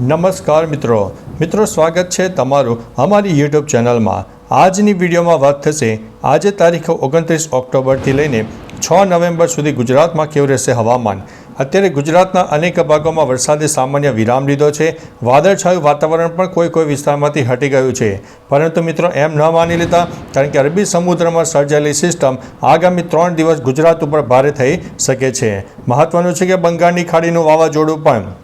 નમસ્કાર મિત્રો. મિત્રો, સ્વાગત છે તમારું અમારી યુટ્યુબ ચેનલમાં. આજની વિડીયોમાં વાત થશે, આજે તારીખ ઓગણત્રીસ ઓક્ટોબરથી લઈને છ નવેમ્બર સુધી ગુજરાતમાં કેવું રહેશે હવામાન? અત્યારે ગુજરાતના અનેક ભાગોમાં વરસાદે સામાન્ય વિરામ લીધો છે. વાદળછાયું વાતાવરણ પણ કોઈ કોઈ વિસ્તારમાંથી હટી ગયું છે. પરંતુ મિત્રો, એમ ન માની લેતા, કારણ કે અરબી સમુદ્રમાં સર્જાયેલી સિસ્ટમ આગામી ત્રણ દિવસ ગુજરાત ઉપર ભારે થઈ શકે છે. મહત્વનું છે કે બંગાળની ખાડીનું વાવાઝોડું પણ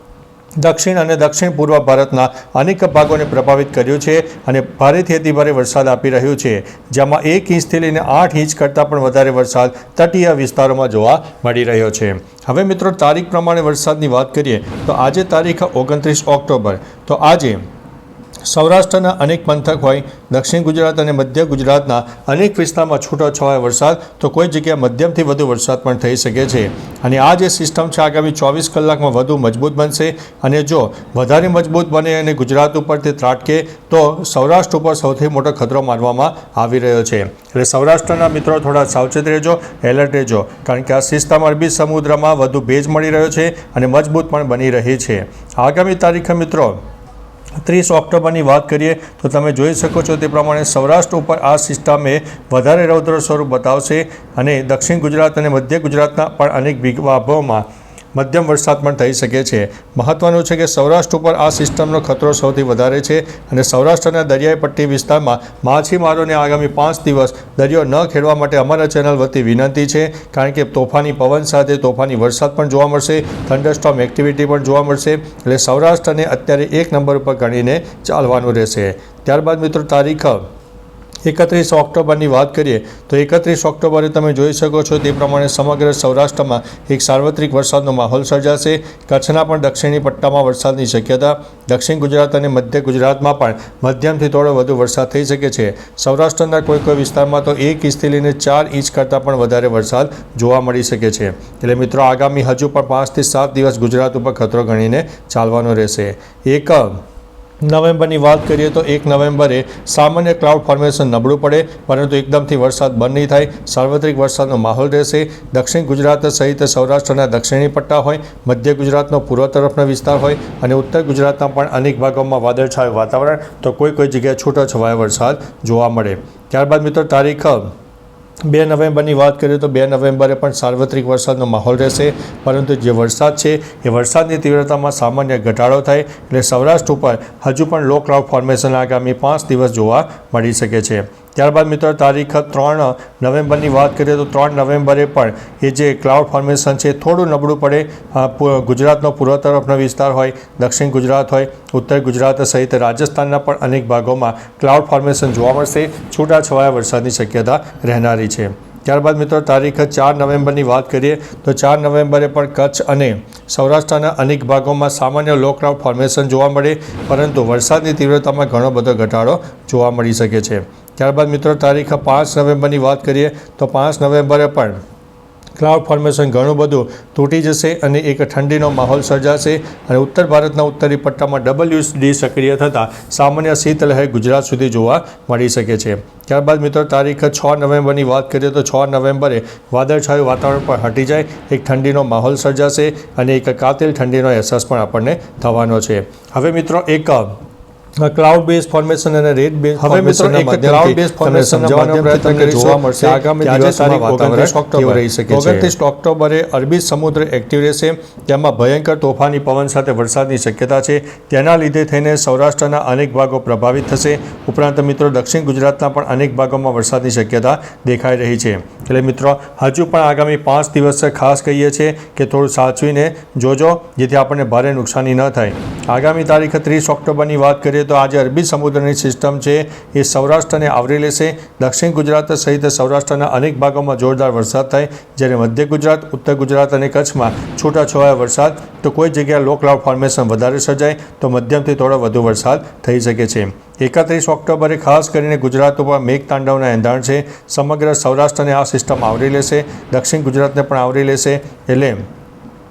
દક્ષિણ અને દક્ષિણ પૂર્વ ભારતના અનેક ભાગોને પ્રભાવિત કર્યું છે અને ભારેથી અતિભારે વરસાદ આપી રહ્યો છે. જેમાં એક ઇંચથી લઈને આઠ ઇંચ કરતાં પણ વધારે વરસાદ તટીય વિસ્તારોમાં જોવા મળી રહ્યો છે. હવે મિત્રો, તારીખ પ્રમાણે વરસાદની વાત કરીએ તો આજે તારીખ ઓગણત્રીસ ઓક્ટોબર. તો આજે સૌરાષ્ટ્રના અનેક પંથક હોય, દક્ષિણ ગુજરાત અને મધ્ય ગુજરાતના અનેક વિસ્તારમાં છૂટોછવાયો વરસાદ, તો કોઈ જગ્યાએ મધ્યમથી વધુ વરસાદ પણ થઈ શકે છે. અને આ જે સિસ્ટમ છે, આગામી ચોવીસ કલાકમાં વધુ મજબૂત બનશે. અને જો વધારે મજબૂત બને અને ગુજરાત ઉપર તે ત્રાટકે, તો સૌરાષ્ટ્ર ઉપર સૌથી મોટો ખતરો માનવામાં આવી રહ્યો છે. એટલે સૌરાષ્ટ્રના મિત્રો થોડા સાવચેત રહેજો, એલર્ટ રહેજો, કારણ કે આ સિસ્ટમ અરબી સમુદ્રમાં વધુ ભેજ મળી રહ્યો છે અને મજબૂત પણ બની રહી છે. આગામી તારીખે મિત્રો ત્રીસ ઓક્ટોબરની વાત કરીએ તો તમે જોઈ શકો છો તે પ્રમાણે સૌરાષ્ટ્ર ઉપર આ સિસ્ટમે વધારે રૌદ્ર સ્વરૂપ બતાવશે અને દક્ષિણ ગુજરાત અને મધ્ય ગુજરાતના પણ અનેક ભાગોમાં મધ્યમ વરસાદ પણ થઈ શકે છે. મહત્વનું છે કે સૌરાષ્ટ્ર ઉપર આ સિસ્ટમનો ખતરો સૌથી વધારે છે અને સૌરાષ્ટ્રના દરિયાઈ પટ્ટી વિસ્તારમાં માછીમારોને આગામી પાંચ દિવસ દરિયો ન ખેડવા માટે અમારા ચેનલ વતી વિનંતી છે. કારણ કે તોફાની પવન સાથે તોફાની વરસાદ પણ જોવા મળશે થંડરસ્ટોમ એક્ટિવિટી પણ જોવા મળશે એટલે સૌરાષ્ટ્રને અત્યારે એક નંબર ઉપર ગણીને ચાલવાનું રહેશે. ત્યારબાદ મિત્રો તારીખ એકત્રીસ ઓક્ટોબરની વાત કરીએ, તો એકત્રીસ ઓક્ટોબરે તમે જોઈ શકો છો તે પ્રમાણે સમગ્ર સૌરાષ્ટ્રમાં એક સાર્વત્રિક વરસાદનો માહોલ સર્જાશે. કચ્છના પણ દક્ષિણી પટ્ટામાં વરસાદની શક્યતા, દક્ષિણ ગુજરાત અને મધ્ય ગુજરાતમાં પણ મધ્યમથી થોડો વધુ વરસાદ થઈ શકે છે. સૌરાષ્ટ્રના કોઈ કોઈ વિસ્તારમાં તો એક ઇંચથી લઈને ચાર ઇંચ કરતાં પણ વધારે વરસાદ જોવા મળી શકે છે. એટલે મિત્રો, આગામી હજુ પણ પાંચથી સાત દિવસ ગુજરાત ઉપર ખતરો ગણીને ચાલવાનો રહેશે. એક નવેમ્બરની વાત કરીએ તો એક નવેમ્બરે સામાન્ય ક્લાઉડ ફોર્મેશન નબળું પડે, પરંતુ એકદમથી વરસાદ બંધ નહીં થાય. સાર્વત્રિક વરસાદનો માહોલ રહેશે. દક્ષિણ ગુજરાત સહિત સૌરાષ્ટ્રના દક્ષિણી પટ્ટા હોય, મધ્ય ગુજરાતનો પૂર્વ તરફનો વિસ્તાર હોય અને ઉત્તર ગુજરાતના પણ અનેક ભાગોમાં વાદળછાયું વાતાવરણ, તો કોઈ કોઈ જગ્યાએ છૂટોછવાયો વરસાદ જોવા મળે. ત્યારબાદ મિત્રો તારીખ બે નવેમ્બરની વાત કરીએ તો બે નવેમ્બરે પણ સાર્વત્રિક વરસાદનો માહોલ રહેશે, પરંતુ જે વરસાદ છે, એ વરસાદની તીવ્રતામાં સામાન્ય ઘટાડો થાય એટલે સૌરાષ્ટ્ર ઉપર હજુ પણ લો ક્લાઉડ ફોર્મેશન આગામી પાંચ દિવસ જોવા મળી શકે છે. ત્યારબાદ મિત્રો, તારીખ ત્રણ નવેમ્બરની વાત કરીએ તો ત્રણ નવેમ્બરે પણ એ જે ક્લાઉડ ફોર્મેશન છે, થોડું નબળું પડે. ગુજરાતનો પૂર્વ તરફનો વિસ્તાર હોય, દક્ષિણ ગુજરાત હોય, ઉત્તર ગુજરાત સહિત રાજસ્થાનના પણ અનેક ભાગોમાં ક્લાઉડ ફોર્મેશન જોવા મળશે. છૂટાછવાયા વરસાદની શક્યતા રહેનારી છે. ત્યારબાદ મિત્રો, તારીખ ચાર નવેમ્બરની વાત કરીએ, તો ચાર નવેમ્બરે પણ કચ્છ અને સૌરાષ્ટ્રના અનેક ભાગોમાં સામાન્ય લો ક્લાઉડ ફોર્મેશન જોવા મળે, પરંતુ વરસાદની તીવ્રતામાં ઘણો બધો ઘટાડો જોવા મળી શકે છે. ત્યારબાદ મિત્રો, તારીખ પાંચ નવેમ્બરની વાત કરીએ, તો પાંચ નવેમ્બરે પણ ક્લાઉડ ફોર્મેશન ઘણું બધું તૂટી જશે અને એક ઠંડીનો માહોલ સર્જાશે અને ઉત્તર ભારતના ઉત્તરી પટ્ટામાં ડબલ્યુ ડી સક્રિય થતાં સામાન્ય શીતલહેર ગુજરાત સુધી જોવા મળી શકે છે. ત્યારબાદ મિત્રો, તારીખ છ નવેમ્બરની વાત કરીએ તો છ નવેમ્બરે વાદળછાયું વાતાવરણ પણ હટી જાય, એક ઠંડીનો માહોલ સર્જાશે અને એક કાતિલ ઠંડીનો અહેસાસ પણ આપણને થવાનો છે. હવે મિત્રો, એક ક્લાઉડ બેઝ ફોર્મેશન અને રેડ બેઝ હવે મિત્રો એક ક્લાઉડ બેઝ ફોર્મેશન સમજાવવાનો પ્રયત્ન કરીશું મળશે આગામી કે દિવસોમાં તારીખ ઓક્ટોબર રહી શકે છે. ઓગણત્રીસ 29 ઓક્ટોબરે અરબી સમુદ્ર એક્ટિવ રહેશે તેમાં ભયંકર તોફાની પવન સાથે વરસાદની શક્યતા છે. તેના લીધે થઈને સૌરાષ્ટ્રના અનેક ભાગો પ્રભાવિત થશે. ઉપરાંત મિત્રો દક્ષિણ ગુજરાતના પણ અનેક ભાગોમાં વરસાદની શક્યતા દેખાઈ રહી છે. એટલે મિત્રો હજુ પણ આગામી પાંચ દિવસ ખાસ કહીએ છીએ કે થોડું સાચવીને જોજો જેથી આપણને ભારે નુકસાની ન થાય. આગામી તારીખ ત્રીસ ઓક્ટોબરની વાત કરીએ તો આજે અરબી સમુદ્રની સિસ્ટમ છે. એ સૌરાષ્ટ્રને આવરી લેશે. દક્ષિણ ગુજરાત સહિત સૌરાષ્ટ્રના અનેક ભાગોમાં જોરદાર વરસાદ થાય. જ્યારે મધ્ય ગુજરાત, ઉત્તર ગુજરાત અને કચ્છમાં છૂટાછવાયા વરસાદ. તો કોઈ જગ્યાએ લો ક્લાઉડ ફોર્મેશન વધારે સર્જાય તો મધ્યમથી થોડો વધુ વરસાદ થઈ શકે છે. એકત્રીસ ઓક્ટોબરે ખાસ કરીને ગુજરાત ઉપર મેઘતાંડવના એંધાણ છે. સમગ્ર સૌરાષ્ટ્રને આ સિસ્ટમ આવરી લેશે. દક્ષિણ ગુજરાતને પણ આવરી લેશે. એટલે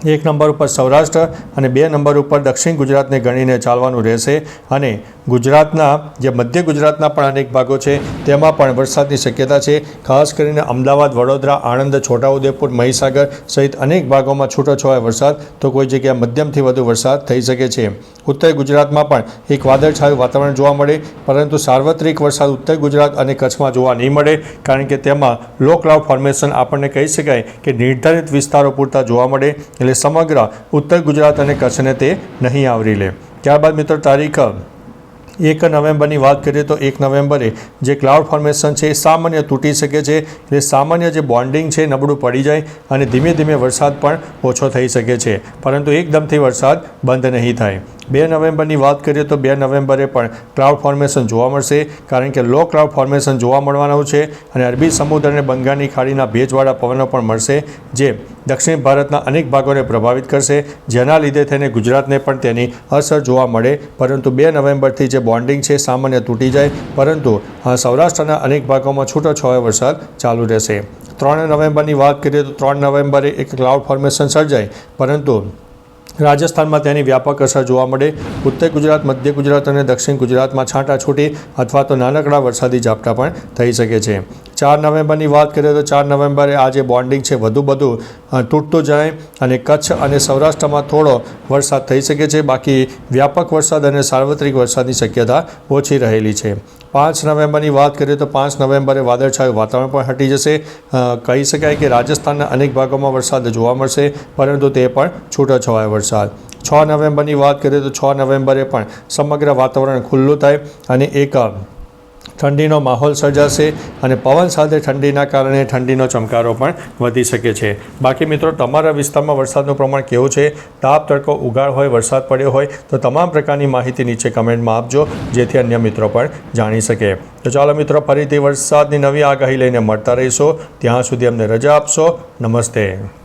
એક નંબર ઉપર સૌરાષ્ટ્ર અને બે નંબર ઉપર દક્ષિણ ગુજરાતને ગણીને ચાલવાનું રહેશે અને ગુજરાતના, જે મધ્ય ગુજરાતના પણ અનેક ભાગો છે, તેમાં પણ વરસાદની શક્યતા છે. ખાસ કરીને અમદાવાદ, વડોદરા, આણંદ, છોટાઉદેપુર, મહીસાગર સહિત અનેક ભાગોમાં છૂટોછવાય વરસાદ, તો કોઈ જગ્યાએ મધ્યમથી વધુ વરસાદ થઈ શકે છે. ઉત્તર ગુજરાતમાં પણ એક વાદળછાયું વાતાવરણ જોવા મળે, પરંતુ સાર્વત્રિક વરસાદ ઉત્તર ગુજરાત અને કચ્છમાં જોવા નહીં મળે, કારણ કે તેમાં લો ક્લાઉડ ફોર્મેશન આપણને કહી શકાય કે નિર્ધારિત વિસ્તારો પૂરતા જોવા મળે, એટલે સમગ્ર ઉત્તર ગુજરાત અને કચ્છને તે નહીં આવરી લે. ત્યારબાદ મિત્રો તારીખ એક નવેમ્બરની વાત કરીએ તો એક નવેમ્બરે જે ક્લાઉડ ફોર્મેશન છે એ સામાન્ય તૂટી શકે છે. એટલે સામાન્ય જે બોન્ડિંગ છે નબળું પડી જાય અને ધીમે ધીમે વરસાદ પણ ઓછો થઈ શકે છે. પરંતુ એકદમથી વરસાદ બંધ નહીં થાય. બે નવેમ્બરની વાત કરીએ તો બે નવેમ્બરે પણ ક્લાઉડ ફોર્મેશન જોવા મળશે, કારણ કે લો ક્લાઉડ ફોર્મેશન જોવા મળવાનું છે અને અરબી સમુદ્ર અને બંગાળની ખાડીના ભેજવાળા પવનો પણ મળશે, જે દક્ષિણ ભારતના અનેક ભાગોને પ્રભાવિત કરશે, જેના લીધે થઈને ગુજરાતને પણ તેની અસર જોવા મળે. પરંતુ બે નવેમ્બરથી જે બોન્ડિંગ છે, સામાન્ય તૂટી જાય, પરંતુ સૌરાષ્ટ્રના અનેક ભાગોમાં છૂટોછવાયો વરસાદ ચાલુ રહેશે. ત્રણ નવેમ્બરની વાત કરીએ તો ત્રણ નવેમ્બરે એક ક્લાઉડ ફોર્મેશન સર્જાય, પરંતુ રાજસ્થાનમાં તેની વ્યાપક અસર જોવા મળે. ઉત્તર ગુજરાત, મધ્ય ગુજરાત અને દક્ષિણ ગુજરાતમાં છાંટાછૂટી અથવા તો નાનકડા વરસાદી ઝાપટા પણ થઈ શકે છે. ચાર નવેમ્બરની વાત કરીએ તો ચાર નવેમ્બરે આ જે બોન્ડિંગ છે વધુ બધું તૂટતું જાય અને કચ્છ અને સૌરાષ્ટ્રમાં થોડો વરસાદ થઈ શકે છે. બાકી વ્યાપક વરસાદ અને સાર્વત્રિક વરસાદની શક્યતા ઓછી રહેલી છે. પાંચ નવેમ્બરની વાત કરીએ તો પાંચ નવેમ્બરે વાદળછાયું વાતાવરણ પણ હટી જશે. કહી શકાય કે રાજસ્થાનના અનેક ભાગોમાં વરસાદ જોવા મળશે, પરંતુ તે પણ છૂટોછવાયો વરસાદ. છ નવેમ્બરની વાત કરીએ તો છ નવેમ્બરે પણ સમગ્ર વાતાવરણ ખુલ્લું થાય અને એક ઠંડીનો માહોલ સર્જાશે અને પવન સાથે ઠંડીના કારણે ઠંડીનો ચમકારો પણ વધી શકે છે. બાકી મિત્રો, તમારા વિસ્તારમાં વરસાદનું પ્રમાણ કેવું છે? તાપ, તડકો, ઉગાડ હોય, વરસાદ પડ્યો હોય, તો તમામ પ્રકારની માહિતી નીચે કમેન્ટમાં આપજો, જેથી અન્ય મિત્રો પણ જાણી શકે. તો ચાલો મિત્રો, ફરીથી વરસાદની નવી આગાહી લઈને મળતા રહીશું. ત્યાં સુધી અમને રજા આપશો. નમસ્તે.